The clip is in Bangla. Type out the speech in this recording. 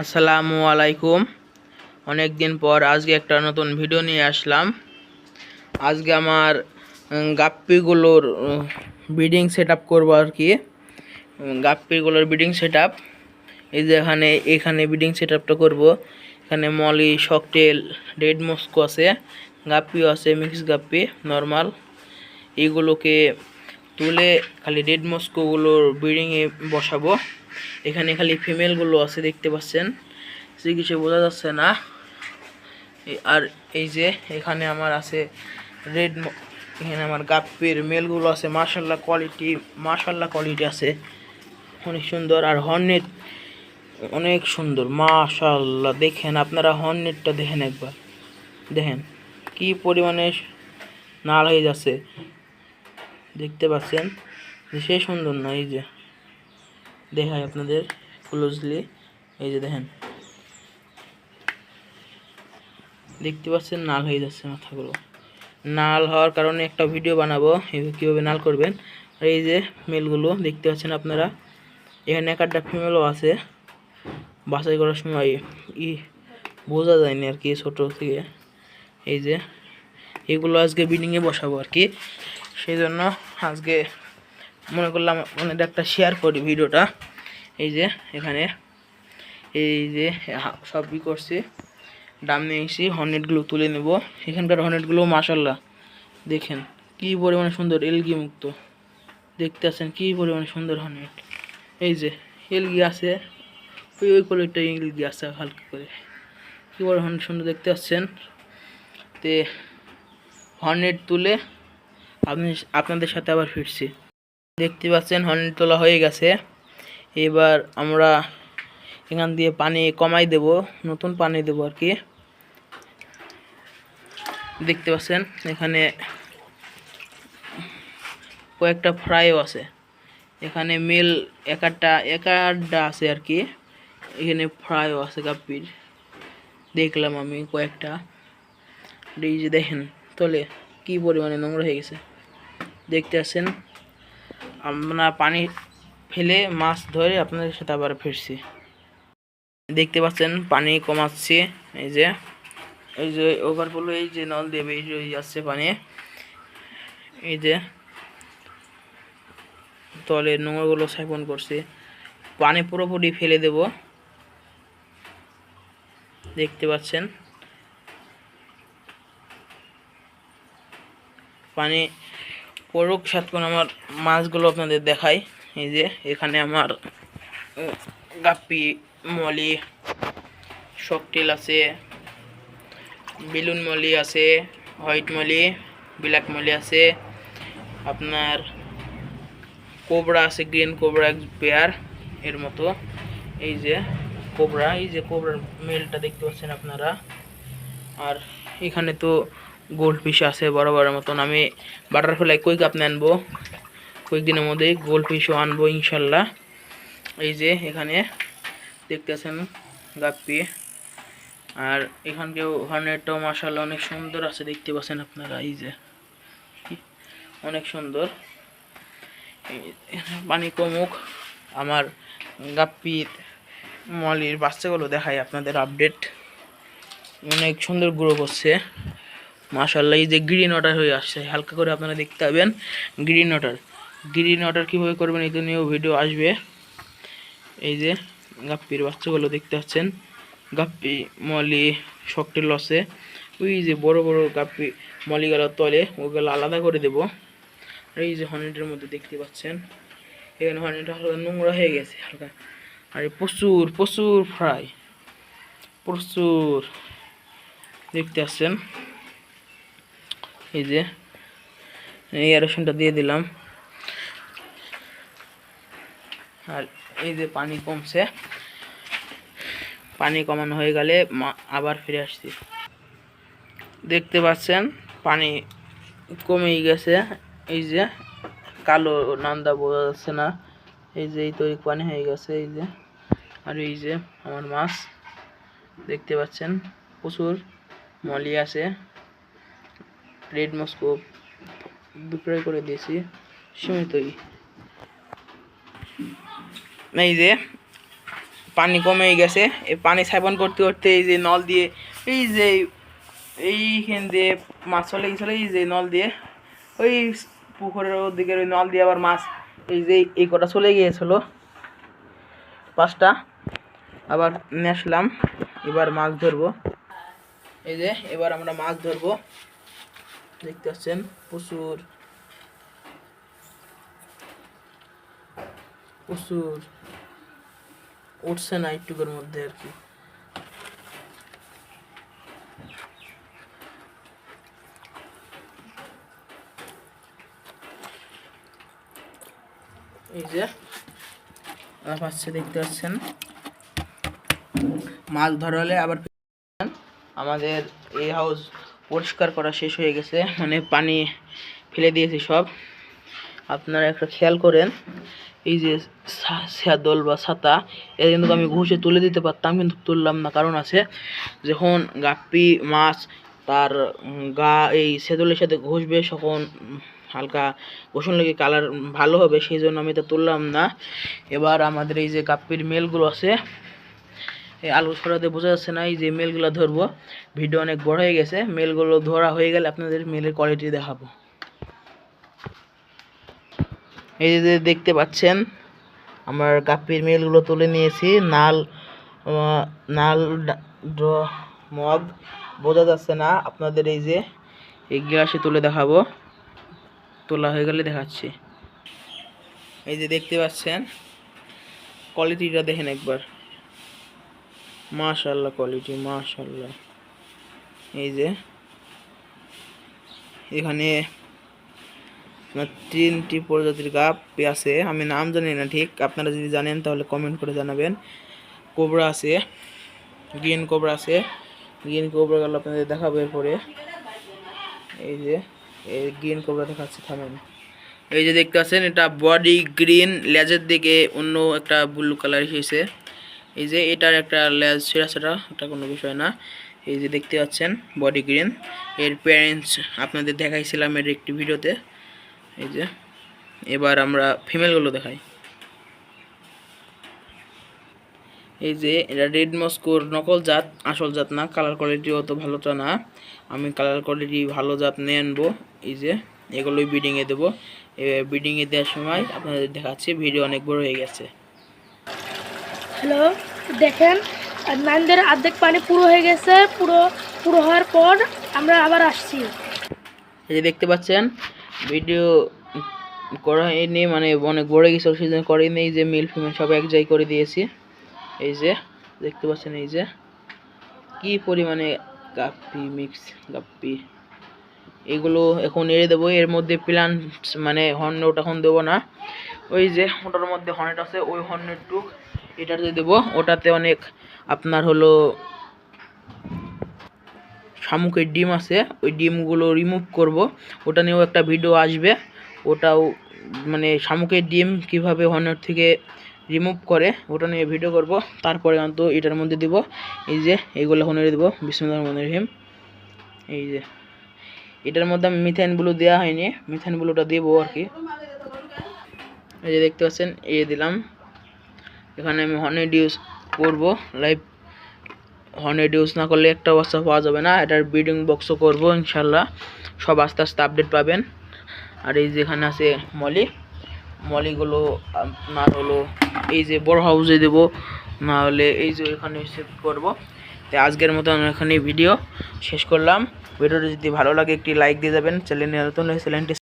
আসসালামু আলাইকুম। অনেক দিন পর আজকে একটা নতুন ভিডিও নিয়ে আসলাম। আজকে আমার গাপ্পিগুলোর ব্রিডিং সেট আপ করব আর কি। গাপ্পিগুলোর ব্রিডিং সেট আপ এই যে এখানে এখানে ব্রিডিং সেট আপটা করব। এখানে মলি, শকটেল, রেড মস্কো আছে, গাপ্পিও আছে মিক্স গাপ্পি, নর্মাল। এইগুলোকে তুলে খালি রেড মস্কোগুলোর ব্রিডিংয়ে বসাবো। এখানে খালি ফিমেলগুলো আছে, দেখতে পাচ্ছেন। সে কিছু বোঝা যাচ্ছে না। আর এই যে এখানে আমার আছে রেড এখানে আমার গাপ্পির মেলগুলো আছে মার্শাল্লাহ কোয়ালিটি মার্শাল্লাহ কোয়ালিটি আছে। অনেক সুন্দর। আর হর্নেট অনেক সুন্দর মাশাল্লাহ দেখেন, আপনারা হর্নেটটা দেখেন একবার। দেখেন, কি পরিমাণে নাল হয়ে যাচ্ছে। দেখতে পাচ্ছেন? সে সুন্দর না, এই যে। দেখাই আপনাদের ক্লোজলি এই যে দেখেন। দেখতে পাচ্ছেন, নাল হয়ে যাচ্ছে মাথাগুলো। নাল হওয়ার কারণে একটা ভিডিও বানাবো কীভাবে নাল করবেন। আর এই যে মেলগুলো দেখতে পাচ্ছেন আপনারা? এখানে এক একটা ফিমেলও আছে। বাছাই করার সময় ই বোঝা যায়নি আর কি ছোটো থেকে। এই যে, এগুলো আজকে বিল্ডিংয়ে বসাবো আর কি। সেই জন্য আজকে মনে করলাম মানে একটা শেয়ার করি ভিডিওটা এই যে এখানে, এই যে হা- সব ই করছি। ডাম নিয়ে এসেছি হর্নেটগুলো তুলে নেব। এখানকার হর্নেটগুলো মাসাল্লাহ দেখেন কি পরিমাণে সুন্দর এলগি মুক্ত। দেখতে আছেন কি পরিমাণে সুন্দর হর্নেট এই যে এলগি আছে, ওই ওই কোয়ালিটির এলগি আছে হালকা করে। কী বড় হর্নেট সুন্দর দেখতে পাচ্ছেন। তে হর্নেট তুলে আপনি, আপনাদের সাথে আবার ফিরছি। দেখতে পাচ্ছেন হর্নেট তোলা হয়ে গেছে। এবার আমরা এখান দিয়ে পানি কমাই দেব, নতুন পানি দেব আর কি। দেখতে পাচ্ছেন, এখানে কয়েকটা ফ্রাইও আছে। এখানে মেল একাটা একাডা আছে আর কি। এখানে ফ্রাইও আছে গাপ্পির। দেখলাম আমি কয়েকটা। যে দেখেন, তলে কি পরিমাণে নোংরা হয়ে গেছে। দেখতে আছেন আমরা পানি ফেলে মাছ ধরে আপনাদের সাথে আবার ফিরছি। দেখতে পাচ্ছেন, পানি কমাচ্ছি। এই যে এই যে ওভারফ্লো এই যে নল দিয়ে বেরিয়ে হয়ে যাচ্ছে পানি। এই যে তলে নোংরাগুলো সাইপন করছি। পানি পুরোপুরি ফেলে দেব। দেখতে পাচ্ছেন, পানি পড়ুক সাতক্ষণ আমার মাছগুলো আপনাদের দেখাই। এই যে এখানে আমার গাপ্পি, মলি শকটেল আছে, বেলুন মলি আছে, হোয়াইট মলি, ব্ল্যাক মলি আছে, আপনার কোবরা আছে, গ্রিন কোবরা পেয়ার এর মতো। এই যে কোবরা, এই যে কোবরার মেলটা দেখতে পাচ্ছেন আপনারা। আর এখানে তো গোল্ড ফিশ আছে বড় বড় মতন। আমি বাটারফ্লাই কই কাপ আনব কয়েকদিনের মধ্যেই গোল ফিশও আনব ইনশাল্লাহ। এই যে এখানে দেখতে আছেন গাপ্পি। আর এখানকেও হর্নেটটাও মাসাল্লাহ অনেক সুন্দর আছে, দেখতে পাচ্ছেন আপনারা, এই যে। অনেক সুন্দর। পানি কমুক। আমার গাপ্পির মলির বাচ্চাগুলো দেখাই আপনাদের আপডেট। অনেক সুন্দর গ্রো করছে। মাশাল্লাহ এই যে গ্রিন ওয়াটার হয়ে আসছে। হালকা করে আপনারা দেখতে পাবেন গ্রিন ওয়াটার। গ্রিন ওয়াটার কীভাবে করবেন এই নিয়েও ভিডিও আসবে। এই যে, গাপ্পির বাচ্চাগুলো দেখতে পাচ্ছেন। গাপ্পি মলি শক্টের লসে ওই যে বড় বড় গাপ্পি মলিগুলো তলে, ওগুলো আলাদা করে দেব। এই যে হর্নেটের মধ্যে দেখতে পাচ্ছেন। এখানে হর্নেট হালকা নোংরা হয়ে গেছে, হালকা। আর প্রচুর প্রচুর ফ্রাই প্রচুর। দেখতে আসছেন এই যে, এই অ্যারেশনটা দিয়ে দিলাম। আর এই যে পানি কমছে, পানি কমানো হয়ে গেলে আবার ফিরে আসছি। দেখতে পাচ্ছেন, পানি কমেই গেছে, এই যে কালো নান্দা বোঝা যাচ্ছে না, এই যে এই তৈরি পানি হয়ে গেছে, এই যে। আর এই যে আমার মাছ, দেখতে পাচ্ছেন, প্রচুর মলি আছে, রেড মস্কো বিক্রয় করে দিয়েছি, সীমিতই। এই যে, পানি কমে গেছে। এই পানি সাইবন করতে করতে এই যে নল দিয়ে, এই যে, এইখান দিয়ে মাছ চলে গেছিল, এই যে নল দিয়ে। ওই পুকুরের ওদিকের ওই নল দিয়ে আবার মাছ, এই যে এই কটা চলে গিয়েছিল। পাঁচটা। আবার নিয়ে আসলাম, এবার মাছ ধরবো। এই যে, এবার আমরা মাছ ধরবো। দেখতে পাচ্ছেন, প্রচুর প্রচুর উঠছে না একটুকুর মধ্যে আর কি। এই যে পাচ্ছে দেখতে পাচ্ছেন। মাছ ধরা হলে আবার আমাদের এই হাউস পরিষ্কার করা শেষ হয়ে গেছে মানে পানি ফেলে দিয়েছি সব। আপনারা একটা খেয়াল করেন এই যে স্যাদল বা ছাতা, এটা কিন্তু আমি ঘুষে তুলে দিতে পারতাম, কিন্তু তুললাম না। কারণ আছে যখন গাপ্পি, মাছ, তার গা, এই সেদলের সাথে ঘষবে, তখন হালকা গোসল লেগে কালার ভালো হবে, সেই জন্য আমি এটা তুললাম না। এবার আমাদের এই যে গাপ্পির মেলগুলো আছে, এই আলু ছড়াতে বোঝা যাচ্ছে না, এই যে মেলগুলো ধরবো। ভিডিও অনেক বড় হয়ে গেছে, মেলগুলো ধরা হয়ে গেলে আপনাদের মেলের কোয়ালিটি দেখাবো। এই যে দেখতে পাচ্ছেন, আমার কাপির মেলগুলো তুলে নিয়েছি। নাল নাল মগ বোঝা যাচ্ছে না। আপনাদের এই যে এই গ্লাসে তুলে দেখাবো। তোলা হয়ে গেলে দেখাচ্ছি। এই যে দেখতে পাচ্ছেন কোয়ালিটিটা দেখেন একবার। মাশাল্লাহ কোয়ালিটি মাশাল্লাহ এই যে, এখানে তিনটি প্রজাতির গাপ্পি আছে, আমি নাম জানি না ঠিক, আপনারা যদি জানেন তাহলে কমেন্ট করে জানাবেন। কোবরা আছে, গ্রিন কোবরা আছে, গ্রিন কোবরা গেল আপনাদের দেখাবো এরপরে। এই যে, এই গ্রিন কোবরা দেখাচ্ছি, থামেন। এই যে দেখতে পাচ্ছেন, এটা বডি গ্রিন লেজের দিকে অন্য একটা ব্লু কালার এসেছে এই যে, এটার একটা লেজ ছেঁড়া ছেঁড়া এটা কোনো বিষয় না। এই যে দেখতে পাচ্ছেন বডি গ্রিন এর প্যারেন্টস আপনাদের দেখাইছিলাম এর একটি ভিডিওতে। এই যে এবার আমরা ফিমেলগুলো দেখাই। এই যে এটা রেড মস্কোর নকল জাত আসল জাত না কালার কোয়ালিটি অত ভালোটা না। আমি কালার কোয়ালিটি ভালো জাত নিয়ে আনব। এই যে এগুলোই বিডিংয়ে দেবো। বিডিংয়ে দেওয়ার সময় আপনাদের দেখাচ্ছি ভিডিও অনেক বড় হয়ে গেছে। হ্যালো দেখেন নাইনদের অর্ধেক পানি পুরো হয়ে গেছে পুরো পুরো হওয়ার পর আমরা আবার আসছি। এই যে দেখতে পাচ্ছেন ভিডিও করা হয়নি মানে অনেক বড় গেছিল সেই জন্য করেনি। যে মিল ফিমেল সব এক জায়গায় করে দিয়েছি। এই যে, দেখতে পাচ্ছেন এই যে, কি পরিমাণে গাপ্পি মিক্স, গাপ্পি। এগুলো এখন এড়ে দেবো। এর মধ্যে প্লান মানে হর্ন ওটা এখন দেবো না। ওই যে, ওটার মধ্যে হর্নেট আছে, ওই হর্নেট টুক এটাতে দেবো। ওটাতে অনেক আপনার হলো শামুকের ডিম আছে, ওই ডিমগুলো রিমুভ করব। ওটা নিয়েও একটা ভিডিও আসবে। ওটাও মানে শামুকের ডিম কীভাবে হর্নের থেকে রিমুভ করে, ওটা নিয়ে ভিডিও করব। তারপরে অন্ত এটার মধ্যে দিব, এই যে এইগুলো হনে দেবো, বিসমুল্লাহ রহমান রহিম। এই যে, এটার মধ্যে আমি মিথাইন ব্লু দেওয়া হয়নি মিথাইন ব্লুটা দেবো আর কি। এই যে দেখতে পাচ্ছেন, এ দিলাম। এখানে আমি হর্নেট ইউজ করব লাইভ হর্নেট ইউজ না করলে একটা অবস্থা পাওয়া যাবে না। এটার ব্রিডিং বক্সও করব ইনশাল্লাহ। সব আস্তে আস্তে আপডেট পাবেন। আর এই যেখানে আছে মলি। মলিগুলো আপনার হলো এই যে বড় হাউসে দেবো। না হলে এই যে এখানে সেভ করব। তো আজকের মতন এখানে ভিডিও শেষ করলাম। ভিডিওটা যদি ভালো লাগে একটি লাইক দিয়ে যাবেন। চ্যানেলে নতুন হলে চ্যানেলটি